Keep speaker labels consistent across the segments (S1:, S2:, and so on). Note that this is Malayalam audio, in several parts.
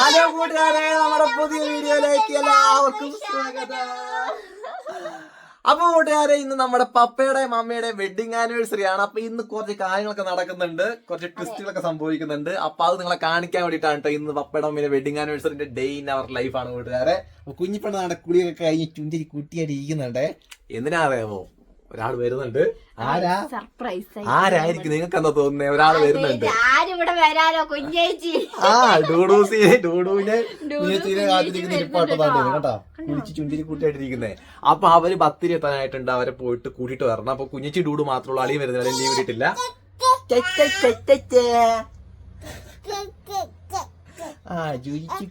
S1: ഹലോ കൂട്ടുകാരെ നമ്മുടെ പുതിയ വീഡിയോയിലേക്ക് എല്ലാവർക്കും സ്വാഗതം. അപ്പൊ കൂട്ടുകാരെ ഇന്ന് നമ്മുടെ പപ്പയുടെയും മമ്മയുടെയും വെഡിങ് ആനിവേഴ്സറി ആണ്. അപ്പൊ ഇന്ന് കുറച്ച് കാര്യങ്ങളൊക്കെ നടക്കുന്നുണ്ട്. കുറച്ച് ട്വിസ്റ്റുകളൊക്കെ സംഭവിക്കുന്നുണ്ട്. അപ്പൊ അത് നിങ്ങളെ കാണിക്കാൻ വേണ്ടിയിട്ടാണ് കേട്ടോ ഇന്ന് പപ്പയുടെ മമ്മയുടെ വെഡിങ് ആനിവേഴ്സറിന്റെ ഡേ ഇൻ അവർ ലൈഫ് ആണ് കൂട്ടുകാരെ. അപ്പൊ നടക്കുളിയൊക്കെ കുളിയൊക്കെ കഴിഞ്ഞ് ചുണ്ടിരി കുട്ടിയായിട്ട് ഇരിക്കുന്നുണ്ട്. എന്തിനാ അറിയാമോ ഒരാൾ വരുന്നുണ്ട്. ആരാ?
S2: സർപ്രൈസ്
S1: ആരായിരിക്കും നിങ്ങൾക്ക് എന്താ തോന്നുന്നത് ഒരാൾ വരുന്നുണ്ട്.
S2: കുഞ്ഞേച്ചി.
S1: ആ ഡൂഡൂസി ഡൂഡൂനെ കുഞ്ഞിച്ചിനെ കാത്തിരിക്കുന്ന ഇരിപ്പാട്ടതാണ് കേട്ടോ. കുളിച്ച് ചുണ്ടിരി കൂട്ടിയായിട്ടിരിക്കുന്നേ അപ്പൊ അവർ ബത്തിരി എത്താനായിട്ടുണ്ട് അവരെ പോയിട്ട് കൂട്ടിയിട്ട് വരണം. അപ്പൊ കുഞ്ഞിച്ചി ഡൂഡു മാത്രമുള്ള അളി വരുന്നില്ല ലീവ് വീട്ടില്ല ആ ജൂജിച്ച്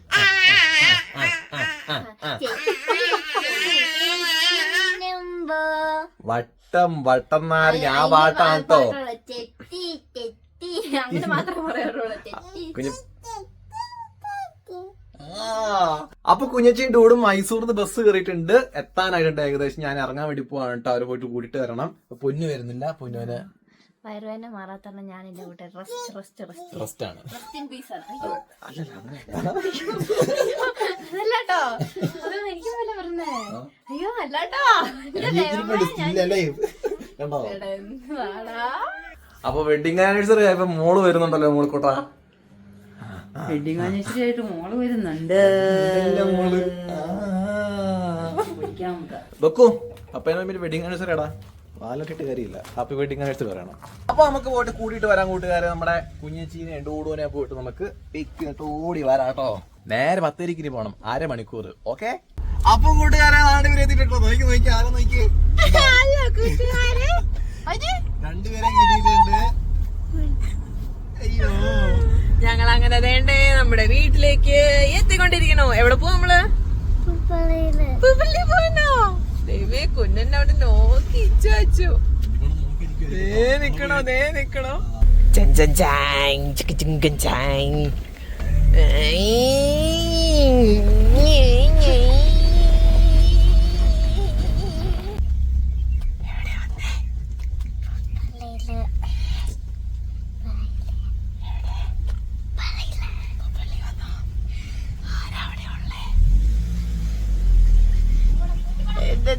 S1: വട്ടം വട്ടം നാരി ആ പാട്ടാണ് കേട്ടോ
S2: ചെത്തി ചെത്തി അങ്ങനെ മാത്രമേ പറയാറുള്ളൂ. ചെത്തി
S1: കുഞ്ഞു ആ. അപ്പൊ കുഞ്ഞച്ചിയും ഡൂടും മൈസൂർന്ന് ബസ് കയറിയിട്ടുണ്ട് എത്താനായിട്ടുണ്ട് ഏകദേശം. ഞാൻ ഇറങ്ങാൻ വേണ്ടി പോവാണ് കേട്ടോ. അവരെ പോയിട്ട് കൂട്ടിട്ട് വരണം. പൊന്നു വരുന്നില്ല. പൊന്നുവിന്
S2: വയറുവേന മാറാത്തന്നെ ഞാനില്ല കൂട്ടെ റെസ്റ്റ് റെസ്റ്റ് റെസ്റ്റ്
S1: റെസ്റ്റ് ആണ്.
S2: റെസ്റ്റ് ഇൻ പീസ് ആണ്. അയ്യോ. അതല്ലാട്ടോ. അത് എനിക്ക് പോലെ പറഞ്ഞേ അയ്യോ അല്ലാട്ടോ. എന്റെ
S1: അപ്പൊ വെഡിങ് ആനിവേഴ്സറി ആയപ്പോ മോൾ വരുന്നുണ്ടല്ലോ മോൾക്കോട്ടാ?
S3: വെഡിങ് ആനിവേഴ്സറി ആയിട്ട് മോൾ വരുന്നുണ്ട്.
S1: മോൾ. അപ്പൊ വെഡിങ് ആനിവേഴ്സറി എടാ വാലൊക്കെ ഇട്ട് കാര്യമില്ല. ഹാപ്പി വെഡിങ് പറയണം. അപ്പൊ നമുക്ക് പോയിട്ട് കൂട്ടിയിട്ട് വരാൻ കൂട്ടുകാരെ. നമ്മുടെ കുഞ്ഞച്ചീനെ ഡൂഡൂനെ പോയിട്ട് നമുക്ക് പിക്കിട്ട് ഓടി വരാം കേട്ടോ. നേരെ പത്തേരിക്കിന് പോണം അര മണിക്കൂർ ഓക്കെ അപ്പൊ കൂട്ടുകാരെ നാടുപേരെ എത്തിയിട്ടോ നോക്കി നോക്കി ആരോ നോക്കി. രണ്ടുപേരെ കിട്ടിയിട്ടുണ്ട്. അയ്യോ.
S4: ഞങ്ങൾ അങ്ങനെ വേണ്ടേ നമ്മുടെ വീട്ടിലേക്ക് എത്തിക്കൊണ്ടിരിക്കണോ? എവിടെ പോവാ നമ്മൾ? പുപ്പള്ളി പോകണോ ദൈവേ കുഞ്ഞന്നെ അവിടെ നോക്കി ഇച്ചു വച്ചു. ദേ നിക്കണോ ദേ നിക്കണോ? ചാങ്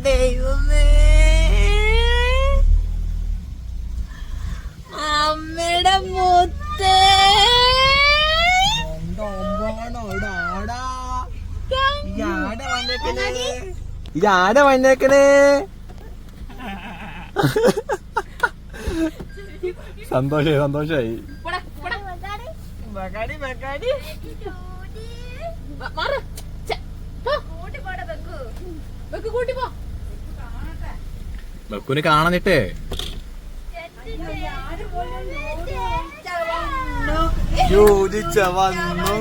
S4: ദൈവമേ. അമ്മയുടെ മുത്ത്.
S1: ഇതാട വന്നേക്കണേ. സന്തോഷായി സന്തോഷായി.
S4: ബഗാടി ബഗാടി മാറ്. ഛെ, പോ. വെക്ക് കൂട്ടി പോ.
S1: ബക്കുന് കാണാനിട്ടേ. ചോദിച്ച വന്നു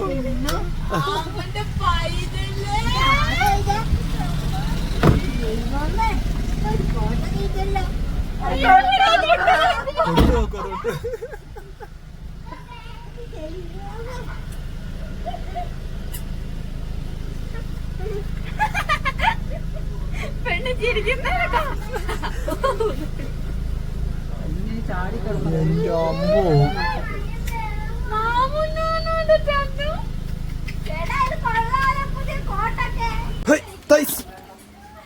S4: പെണ്ണ് ചിരിക്കുന്നേരക്കാ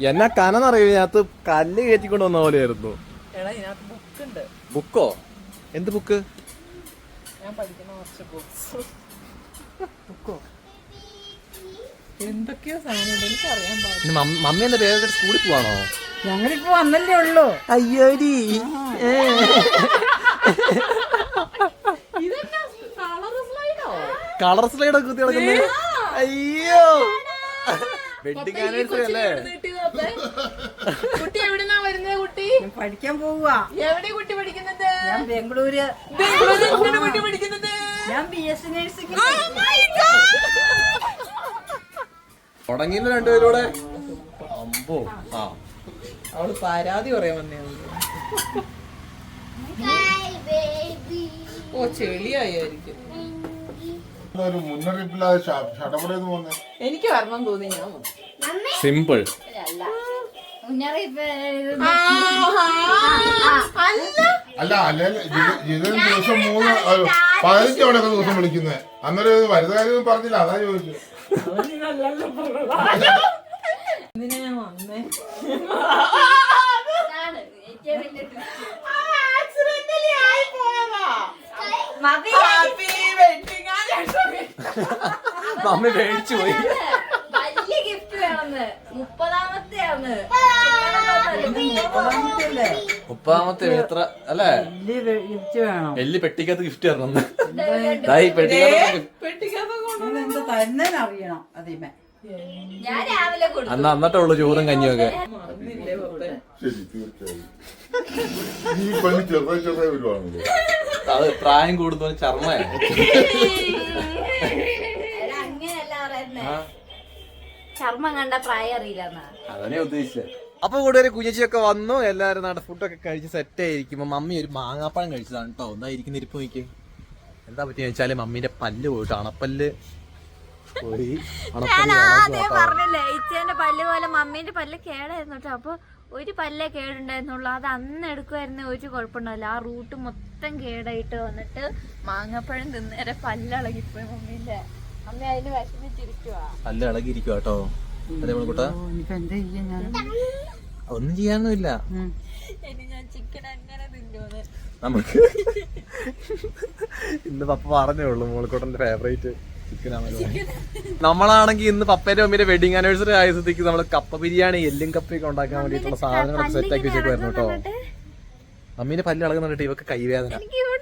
S1: എന്നെ കനന്നറിയോ ഇതിനകത്ത് കല്ല് കയറ്റിക്കൊണ്ട് വന്ന പോലെയായിരുന്നു.
S4: എടാ ഇതിനകത്ത് ബുക്ക്? ഉണ്ട്
S1: ബുക്കോ? എന്ത് ബുക്ക്?
S4: എന്തൊക്കെയോ സാധനം
S1: മമ്മ- എന്താ വേഗം സ്കൂളിൽ പോവാണോ?
S3: ഞങ്ങളിപ്പോ വന്നല്ലേ ഉള്ളൂ.
S4: അയ്യോരി കളർ സ്ലൈഡോ
S1: കുത്തി നടക്കുന്നേ? അയ്യോ. വെഡിങ് ആനിവേഴ്സറി അല്ലേ?
S4: കുട്ടി എവിടുന്നാ വരുന്നത് കുട്ടി?
S3: ഞാൻ പഠിക്കാൻ പോവുക
S4: എവിടെ കുട്ടി പഠിക്കുന്നത്?
S3: ഞാൻ ബാംഗ്ലൂര്.
S4: ബാംഗ്ലൂരിൽ എന്തിനാ കുട്ടി പഠിക്കുന്നത്?
S3: ഞാൻ ബി എസ് സി നഴ്സിംഗ്
S1: തുടങ്ങിയില്ല രണ്ടുപേരൂടെ? അമ്പോ ആ.
S4: അവൾ പരാതി പറയാൻ വന്നേ ഓ ചെളിയായിരിക്കും. എനിക്ക് വരണം തോന്നി ഞാൻ.
S1: സിമ്പിൾ
S5: അല്ല അല്ലെ ജിതൻ ദിവസം മൂന്ന് പതിനഞ്ച് തവണയൊക്കെ ദിവസം വിളിക്കുന്നത് അന്നേരം ഇത് വരുന്ന കാര്യം പറഞ്ഞില്ല അതാ ചോദിച്ചു
S1: മമ്മി പേടിച്ചു പോയി.
S2: വലിയ ഗിഫ്റ്റ് വേണമെന്ന്. മുപ്പതാമത്തെ ആണ്?
S1: മുപ്പാമത്തെ എത്ര അല്ലേ?
S3: ഗിഫ്റ്റ് വേണം.
S1: എല്ലി പെട്ടിക്കകത്ത് ഗിഫ്റ്റ് തരണം. പെട്ടിക്കകത്ത്
S3: തരുന്നതെന്ന് അറിയണം അതിമേ.
S2: ഞാൻ രാവിലെ കൊടുത്തു.
S1: അന്ന് അന്നത്തെ ഉള്ളു ചോറും കഞ്ഞിയൊക്കെ.
S5: ശരി തീർച്ചയായും. ഈ പണി ചെറുതായി ചെറുതായി വരുവാണല്ലോ.
S1: അത് പ്രായം കൂടുന്ന ചർമ്മയാണ്
S2: എടാ, അങ്ങനെയല്ല പറയുന്നേ. ചർമ്മം കണ്ട പ്രായം അറിയില്ലെന്നാ.
S1: അതന്നെ ഉദ്ദേശിച്ചത് അപ്പൊ കൂടുതൽ കുഞ്ഞച്ചിയൊക്കെ വന്നു. എല്ലാരും നട ഫുഡൊക്കെ കഴിച്ച് സെറ്റ് ആയിരിക്കുമ്പോ മമ്മി ഒരു മാങ്ങാപ്പഴം കഴിച്ചതാണ് കേട്ടോ എന്താ ഇരിക്കുന്ന ഇരിപ്പ് നോക്കി എന്താ പറ്റിയെന്ന് വെച്ചാൽ മമ്മീന്റെ പല്ല് പോയിട്ട് അണപ്പല്ല്. പോയി. ഇളകി കേട്ടോ.
S2: പറഞ്ഞില്ലേ ഇച്ചേന്റെ പല്ല് പോലെ മമ്മീന്റെ പല്ല് കേടായിരുന്നു കേട്ടോ. അപ്പൊ ഒരു പല്ലേ കേടുണ്ടായിരുന്നുള്ളൂ. അത് അന്ന് എടുക്കുമായിരുന്നു ഒരു കുഴപ്പമുണ്ടാവില്ല ആ റൂട്ട് മൊത്തം കേടായിട്ട് വന്നിട്ട് മാങ്ങാപ്പഴം തിന്നേരെ പല്ലളകിപ്പോയി മമ്മീന്റെ. അമ്മ അതിന് വിഷമിച്ചിരിക്കുവാ.
S1: പല്ല് ഇളകിയിരിക്കും കേട്ടോ. അതെ കൂട്ടാ?
S3: ഇനിയിപ്പോ എന്താ ചെയ്യാ
S1: ഒന്നും ചെയ്യാനൊന്നുമില്ല.
S2: ഞാൻ
S1: നമുക്ക്. ഇന്ന് പപ്പ പറഞ്ഞേ ഉള്ളൂ മോളിക്കോട്ടന്റെ ഫേവറേറ്റ് നമ്മളാണെങ്കിൽ ഇന്ന് പപ്പേന്റെ മമ്മിയുടെ വെഡിങ് ആനിവേഴ്സറി ആയ സ്ഥിതിക്ക് നമ്മൾ കപ്പ ബിരിയാണി എല്ലും കപ്പയൊക്കെ ഉണ്ടാക്കാൻ വേണ്ടിട്ടുള്ള സാധനങ്ങളൊക്കെ സെറ്റ് ആക്കി വെച്ചേക്കുമായിരുന്നു കേട്ടോ. മമ്മീന്റെ പല്ല് ഇളകുന്നുണ്ട് ഇവക്ക് കൈവേദന.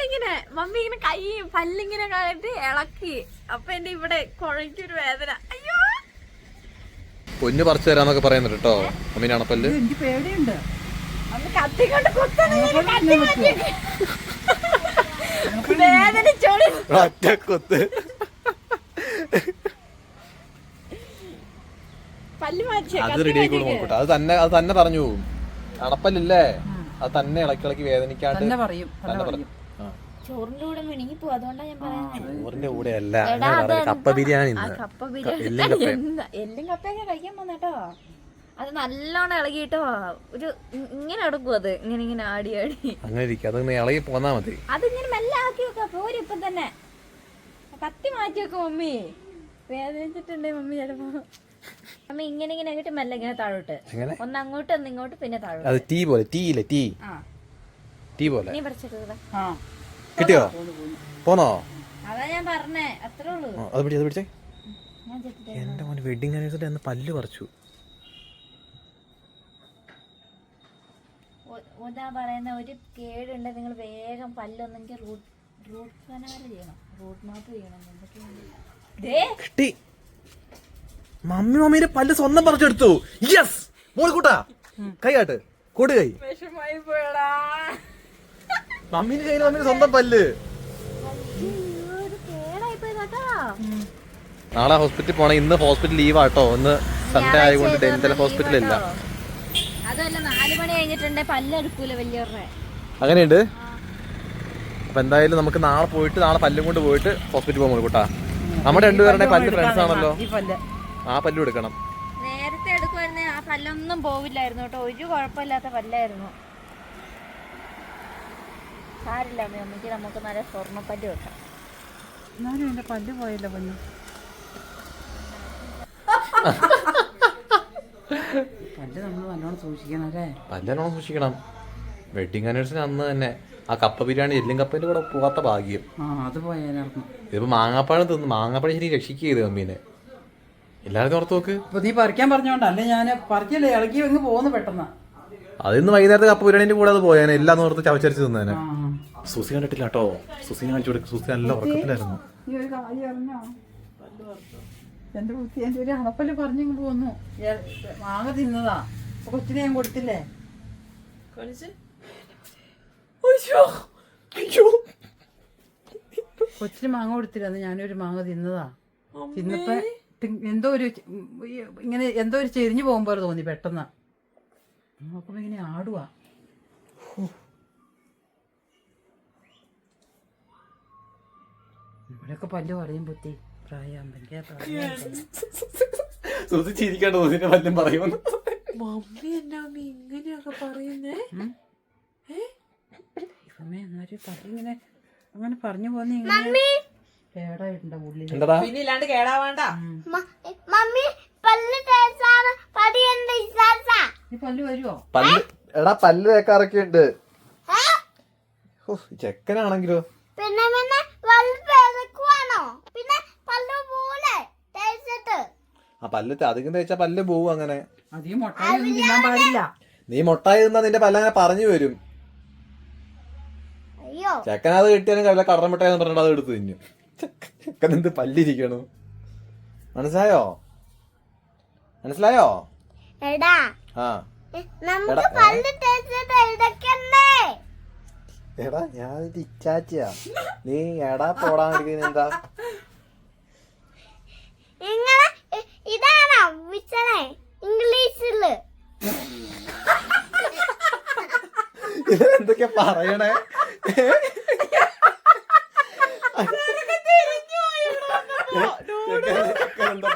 S2: ഇങ്ങനെ മമ്മി ഇങ്ങനെ കൈ പല്ലിങ്ങനെ കളഞ്ഞിട്ട് ഇളക്കി. അപ്പൊ എന്റെ ഇവിടെ കുഴക്കൊരു വേദന. അയ്യോ!
S1: പൊന്നു പറിച്ചു തരാന്നൊക്കെ പറയുന്നുണ്ട് കേട്ടോ മമ്മീനാണ്
S3: പല്ല്? എനിക്ക് പേടിയുണ്ട്. പറ്റുമോ?
S2: വേദനിച്ചോളി.
S1: ഒറ്റ കൊത്ത്
S2: പല്ല് മാറ്റി
S1: അത് റെഡി ആയിക്കോളും നോക്കട്ടെ. അത് തന്നെ അത് തന്നെ പറഞ്ഞു പോകും. അണപ്പല്ലേ അത് തന്നെ ഇളക്കി ഇളക്കി വേദനിക്കാണ്ട്
S3: തന്നെ പറയും
S2: ചോറിന്റെ കൂടെ മിണുങ്ങി പോവും അതുകൊണ്ടാണ് ഞാൻ പറയുന്നത്.
S1: ചോറിന്റെ കൂടെ അല്ല? കപ്പ ബിരിയാണി
S2: ആ കപ്പ ബിരിയാണി. എല്ലും കപ്പയൊക്കെ കഴിക്കാൻ പോന്നേട്ടോ അത് നല്ലോണം ഇളകിട്ടോ ഒരു ഇങ്ങനെ എടുക്കും അത്. ഇങ്ങനെ ഇങ്ങനെ ആടി ആടി.
S1: അങ്ങനെ ഇരിക്കും. അതൊന്ന് ഇളകി പോന്നാ മതി.
S2: അതിങ്ങനെ മെല്ലെ ആക്കി വെക്കാം. പോരും ഇപ്പം തന്നെ. കത്തി മാറ്റി വെക്കും മമ്മി. വേദനിച്ചിട്ടുണ്ടേ മമ്മി ചിലപ്പോ. മമ്മി ഇങ്ങനെ ഇങ്ങനെ ആയിട്ട് മെല്ലെ ഇങ്ങനെ താഴോട്ട്.
S1: എങ്ങനെ?
S2: ഒന്ന് അങ്ങോട്ട് ഒന്ന് ഇങ്ങോട്ട് പിന്നെ താഴോട്ട്.
S1: അത് ടീ പോലെ ടീ ഇല്ലേ ടീ?
S2: ആ.
S1: ടീ പോലെ.
S2: നീ പറിച്ചിട്ട്
S3: ആ.
S1: കിട്ടിയോ? പോന്നോ?
S2: അതാ ഞാൻ പറഞ്ഞേ അത്രേ ഉള്ളൂ.
S1: ആ, അത് പിടി അത് പിടിച്ചേ.
S2: ഞാൻ ചെത്തിട്ട്
S1: എന്റെ മോൻ വെഡിങ് ആനിവേഴ്സറി എന്ന് പല്ല് പറിച്ചു.
S2: ഒതാ പറയുന്ന ഒരു കേടുണ്ട് നിങ്ങൾ വേഗം പല്ലൊന്നെങ്കിൽ റൂട്ട് റൂട്ട് കനാൽ ചെയ്യണം. റൂട്ട് മാപ്പ് ചെയ്യണം എന്തൊക്കെയാണ്
S1: കിട്ടി. മമ്മി മമ്മീടെ പല്ല് സ്വന്തം പറിച്ചെടുത്തു. യെസ് മോളിക്കൂട്ടാ. കൈ കാട്ട് കൂട്ട് കൈ. മമ്മീന്റെ കയ്യിൽ മമ്മീന്റെ സ്വന്തം പല്ല്. നാളെ ഹോസ്പിറ്റലിൽ പോണേ ഇന്ന് ഹോസ്പിറ്റൽ ലീവാട്ടോ ഇന്ന് സൺഡേ ആയതുകൊണ്ട് ഡെന്റൽ ഹോസ്പിറ്റൽ
S2: ഇല്ല. നാല് മണി കഴിഞ്ഞിട്ടുണ്ടെ പല്ലെടുക്കൂല വലിയവരുടെ.
S1: അങ്ങനെയുണ്ട്? അപ്പൊ എന്തായാലും നമുക്ക് നാളെ പോയിട്ട് നാളെ പല്ലും കൊണ്ട് പോയിട്ട് ഹോസ്പിറ്റലിൽ പോകുമ്പോൾ കൂട്ടാ നമ്മുടെ രണ്ടുപേരുടെ പല്ല് ഫ്രണ്ട്സ് ആണല്ലോ.
S3: ആ പല്ല്.
S1: ആ പല്ലും എടുക്കണം.
S2: നേരത്തെ എടുക്കുവായിരുന്നേ ആ പല്ലൊന്നും പോവില്ലായിരുന്നു കേട്ടോ. ഒരു കുഴപ്പമില്ലാത്ത പല്ലായിരുന്നു. സാരില്ല അമ്മ അമ്മയ്ക്ക് നമുക്ക് നല്ല സ്വർണപ്പല്ല് വെക്കാം.
S3: എന്നാലും എന്റെ പല്ല് പോയല്ലോ പല്ല് പല്ല് നമ്മൾ നല്ലോണം സൂക്ഷിക്കണം അല്ലേ?
S1: പല്ലിനോണം സൂക്ഷിക്കണം. വെഡിങ് ആനിവേഴ്സറി അന്ന് തന്നെ. ആ കപ്പ ബിരിയാണി എല്ലും കപ്പേന്റെ കൂടെ പോകാത്ത ഭാഗ്യം.
S3: ആ അത്
S1: ഇതിപ്പോ മാങ്ങാപ്പഴം തിന്നു മാങ്ങാപ്പഴം ശരി രക്ഷിക്കുക ചെയ്ത് മമ്മീനെ എല്ലാവരും ഓർത്ത് നോക്ക്.
S3: ഇപ്പൊ നീ പറിക്കാൻ പറഞ്ഞോണ്ട് പറഞ്ഞോണ്ടല്ലേ ഞാൻ പറിക്കല്ലേ ഇളകി അങ്ങ് പോകുന്നു പെട്ടെന്ന്.
S1: അതിന്ന് വൈകുന്നേരത്തെ കപ്പ ബിരിയാണിന്റെ കൂടെ അത് പോയാനെ എല്ലാം ഓർത്ത് ചവച്ചരിച്ച് തിന്നേനെ. സുസി കണ്ടിട്ടില്ല കേട്ടോ. സുസി കാണിച്ചു കൊടുക്കും. സുസി നല്ല ഉറക്കത്തിലായിരുന്നു.
S3: ഈ ഒരു കാര്യം അറിഞ്ഞോ? എന്റെ കുത്തി എന്റെ ഒരു അണപ്പൽ പറഞ്ഞു പോന്നു. ഏ- മാങ്ങ തിന്നതാ. കൊച്ചിനെ ഞാൻ കൊടുത്തില്ലേ?
S4: കളിച്ച്
S3: കൊച്ചിന് മാങ്ങ കൊടുത്തില്ല ഞാനൊരു മാങ്ങ തിന്നതാ. തിന്നപ്പോ എന്തോ ഒരു ഇങ്ങനെ എന്തോ ഒരു ചെരിഞ്ഞു പോകുമ്പോൾ തോന്നി പെട്ടെന്ന്. നോക്കുമ്പോ ഇങ്ങനെ ആടുവാ. ഇവിടെയൊക്കെ പല്ല് പറയും ബുദ്ധി പ്രായം
S1: ചിരിക്കാണ്ട് പല്ലും പറയുമെന്ന്
S4: മമ്മി എന്നാ ഇങ്ങനെയൊക്കെ പറയുന്നേ?
S3: ഇവമ്മേ എന്നൊരു അങ്ങനെ പറഞ്ഞു പോന്നെ ഇങ്ങനെ കേടായിട്ടുണ്ട് ഉള്ളിൽ
S1: എന്താടാ?
S4: പിന്നെ ഇല്ലാണ്ട് കേടാവാണ്ട?
S2: മമ്മി പല്ല് തേച്ചാണ്. പടി എന്റെ ഇസാസ
S3: നീ പല്ല് വരുവോ?
S1: പല്ല് എടാ പല്ല് തേക്കാറൊക്കെ ഉണ്ട് ചെക്കനാണെങ്കിലോ?
S2: പിന്നെ പിന്നെ പല്ല് തേക്കുവാണോ? പിന്നെ പല്ല് പോലെ തേച്ചിട്ട്.
S1: ആ പല്ല് അധികം തേച്ചാ പല്ല് പോവും അങ്ങനെ.
S3: അധികം മുട്ടായി തിന്നാൻ പാടില്ല.
S1: നീ മുട്ടായി നിന്നാ നിന്റെ പല്ല് അങ്ങനെ പറഞ്ഞു വരും. ചെക്കൻ അത് കിട്ടിയാലും കടല കടറ മിട്ടായെന്ന് പറഞ്ഞിട്ട് അത് എടുത്തു തിന്നു. ചെക്കൻ എന്ത് പല്ലിരിക്കണു. മനസ്സിലായോ? മനസ്സിലായോ?
S2: എടാ
S1: ആ.
S2: നമുക്ക് പല്ല് തേച്ചിട്ട്
S1: എടാ ഞാൻ ഇച്ചാച്ചിയാ നീ എടാ പോടാൻ എന്താ
S2: ഇ- ഇതാണോ ഇംഗ്ലീഷിൽ.
S1: ഇവരെന്തൊക്കെ പറയണേ?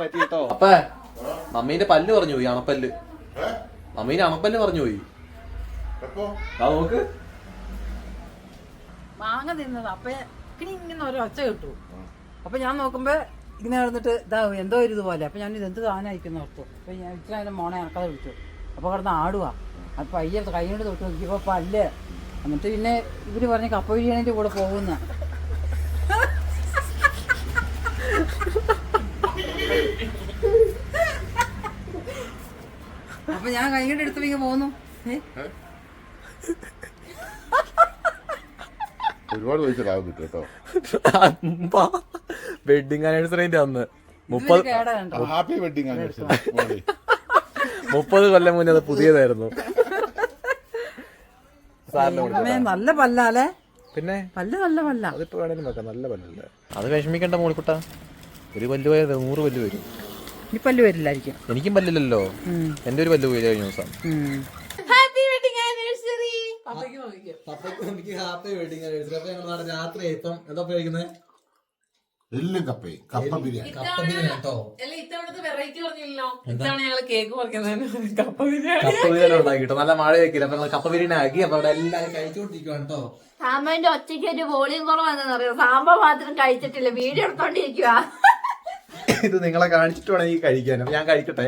S1: പറ്റിട്ടോ അപ്പ മമ്മീന്റെ പല്ല് പറഞ്ഞു പോയി അണപ്പല്ല്? മമ്മീന്റെ അണപ്പല്ല് പറഞ്ഞു പോയി. നോക്ക്.
S3: മാങ്ങ തിന്നത് അപ്പൊ ഇങ്ങനെ ഒരു ഒച്ച കിട്ടു. അപ്പൊ ഞാൻ നോക്കുമ്പോ ഇങ്ങനെ കിടന്നിട്ട് ഇതാ എന്തോ ഒരു ഇതുപോലെ. അപ്പൊ ഞാൻ ഇത് എന്ത് സാധനമായിരിക്കുന്നു ഓർത്തു. അപ്പൊ ഞാൻ ഇച്ചിരി മോണെ ഇറക്കാതെ വിളിച്ചു. അപ്പൊ കിടന്ന് ആടുവാ. അപ്പൊ അയ്യ കൈ കൊണ്ട് തൊട്ട് നോക്കിയപ്പോ പല്ല്. എന്നിട്ട് പിന്നെ ഇവർ പറഞ്ഞ് കപ്പ ബിരിയാണിന്റെ കൂടെ പോകുന്ന. അപ്പൊ ഞാൻ കൈകൊണ്ട് എടുത്തു ഇങ്ങനെ പോന്നു
S5: ഒരുപാട് പൈസ ലാഭം കിട്ടും കേട്ടോ.
S1: വെഡിങ് ആനിവേഴ്സറിന്റെ അന്ന്. മുപ്പത്
S3: കേടാ കണ്ടോ?
S5: ഹാപ്പി വെഡിങ് ആനിവേഴ്സറി
S1: മുപ്പത് കൊല്ലം മുന്നേ അത് പുതിയതായിരുന്നു. സാറിന്
S3: നല്ല പല്ലാലേ?
S1: പിന്നെ?
S3: പല്ല നല്ല പല്ല.
S1: അതിപ്പോ വേണേലും വെക്കാം നല്ല പല്ലല്ലേ അത് വിഷമിക്കണ്ട മോളിക്കുട്ട. ഒരു പല്ല് പോയത് നൂറ് പല്ല് വരും.
S3: ഇനി പല്ല് വരില്ലായിരിക്കും.
S1: എനിക്കും പല്ലില്ലല്ലോ. എന്റെ ഒരു പല്ല് പോയി കഴിഞ്ഞ ദിവസം.
S4: ഹാപ്പി വെഡിങ് ആനിവേഴ്സറി പപ്പയ്ക്ക് നോക്കിക്കോ
S1: എനിക്ക് ഹാപ്പി വെഡിങ് ആനിവേഴ്സറി അപ്പൊ ഞങ്ങൾ നാളെ രാത്രി ഇപ്പം എന്താ കഴിക്കുന്നത്
S5: എല്ലും കപ്പയും. കപ്പ ബിരിയാണി.
S1: കപ്പ ബിരിയാണി കേട്ടോ?
S4: അല്ല ഇത്തവണത്തെ വെറൈറ്റി പറഞ്ഞില്ലല്ലോ. ഇത്തവണ ഞങ്ങൾ കേക്ക് പറിക്കുന്നതിന് കപ്പ ബിരിയാണി.
S1: കപ്പ ബിരിയാണി ഉണ്ടാക്കി നല്ല മഴ വെക്കില്ല അപ്പൊ കപ്പ ബിരിയാണി ആക്കി. അപ്പൊ അവിടെ എല്ലാവരും കഴിച്ചോണ്ടിരിക്കുവാണ് കേട്ടോ.
S2: സാമ്പാറിന്റെ ഒച്ചയ്ക്ക് ഒരു വോളിയം കുറവാണെന്ന് അറിയാം? സാമ്പാർ മാത്രം കഴിച്ചിട്ടില്ല. വീഡിയോ എടുത്തോണ്ടിരിക്കുക
S1: ഇത് നിങ്ങളെ കാണിച്ചിട്ട് വേണമെങ്കിൽ കഴിക്കാനും. ഞാൻ കഴിക്കട്ടെ.